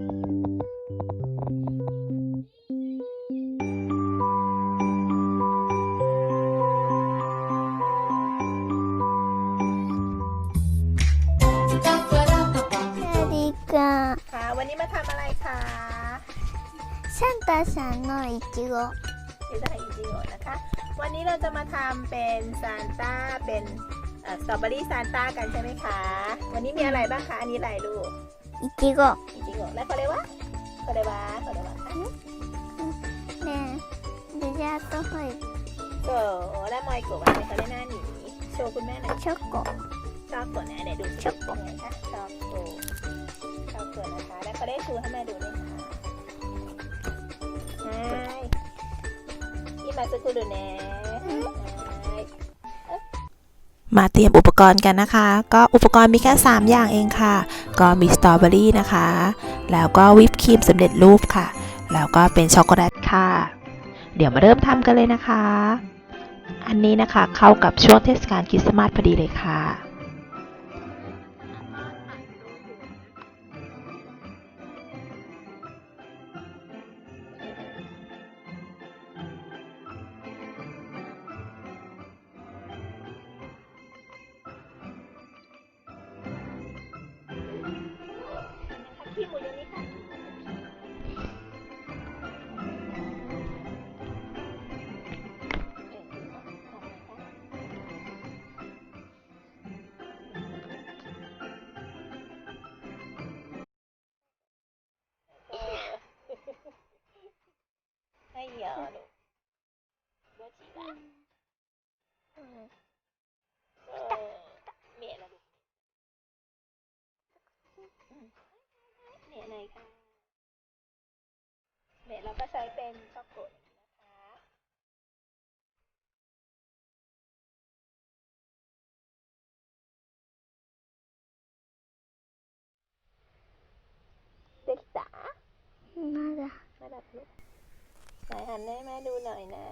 ค่ะ วันนี้มาทำอะไรคะサンタさんのいちごที่ไดอิจิโร่นะคะ วันนี้เราจะมาทำเป็นซานต้าเป็นสตรอเบอรี่ซานต้ากันใช่ไหมคะ วันนี้มีอะไรบ้างคะ อันนี้อะไรลูก いちご อิจิโนะและこれはこれはこれはねデザートホイッ โกและมอยโกะวันนี้เขาได้หน้าหนีโชว์คุณแม่หน่อย プチョコ ชอบโกะนะเดี๋ยวดู ชอบโกะ ยังไงคะชอบโกะชอบโกะนะคะ แล้วเขาได้ชูให้แม่ดูด้วยค่ะใช่今すぐるねはい มาเตรียมอุปกรณ์กันนะคะ ก็อุปกรณ์มีแค่ 3 อย่างเองค่ะ ก็มีสตรอเบอรี่นะคะ แล้วก็วิปครีมสำเร็จรูปค่ะ แล้วก็เป็นช็อกโกแลตค่ะ เดี๋ยวมาเริ่มทำกันเลยนะคะ อันนี้นะคะเข้ากับช่วงเทศกาลคริสต์มาสพอดีเลยค่ะ はいよ。どっちだうん。เมียนะลูกเมียไหนคะเมียเราก็ใช้เป็นช็อกโกแลตนะคะ เด็กจ๋า まだ มาดับลูกไหนหันให้แม่ดูหน่อยนะ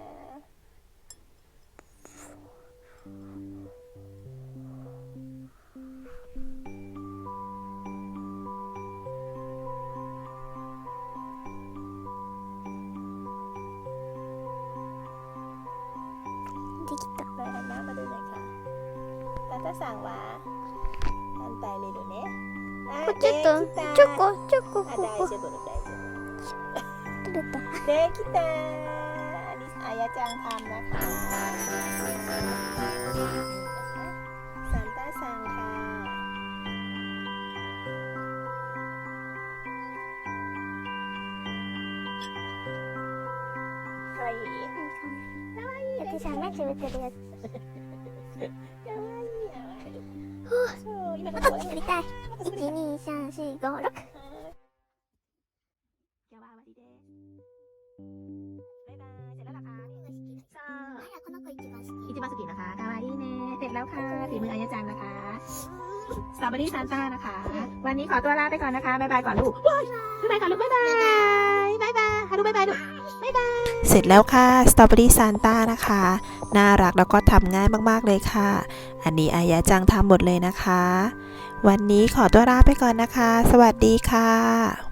できた ไหนหันหน้ามาดูหน่อยค่ะตาจะสั่งว่าอันไตเลยดูเนี่ยอ่ะ ちょっとチョコチョコあ、ここ大丈夫、大丈取れた夫。 できたアリス、あやちゃんทำนะคะซันต้าซังค่ะ かわいい私は目つぶってるやつかわいいやわいいそう、今ここ取りたい一二三四五六今日は終わりです。 อิจิมาสุกินะคะกาวาอิเนเสร็จแล้วค่ะฝีมืออายจังนะคะสตรอเบอรี่ซานต้านะคะ วันนี้ขอตัวลาไปก่อนนะคะบ๊ายบายก่อนลูกบ๊ายบายก่อนลูกบ๊ายบายบ๊ายบายฮัารุบ๊ายบายลูกบ๊ายบายเสร็จแล้วค่ะสตรอเบอรี่ซานต้านะคะน่ารักแล้วก็ทำง่ายมากๆเลยค่ะ อันนี้อายจังทำหมดเลยนะคะ วันนี้ขอตัวลาไปก่อนนะคะ สวัสดีค่ะ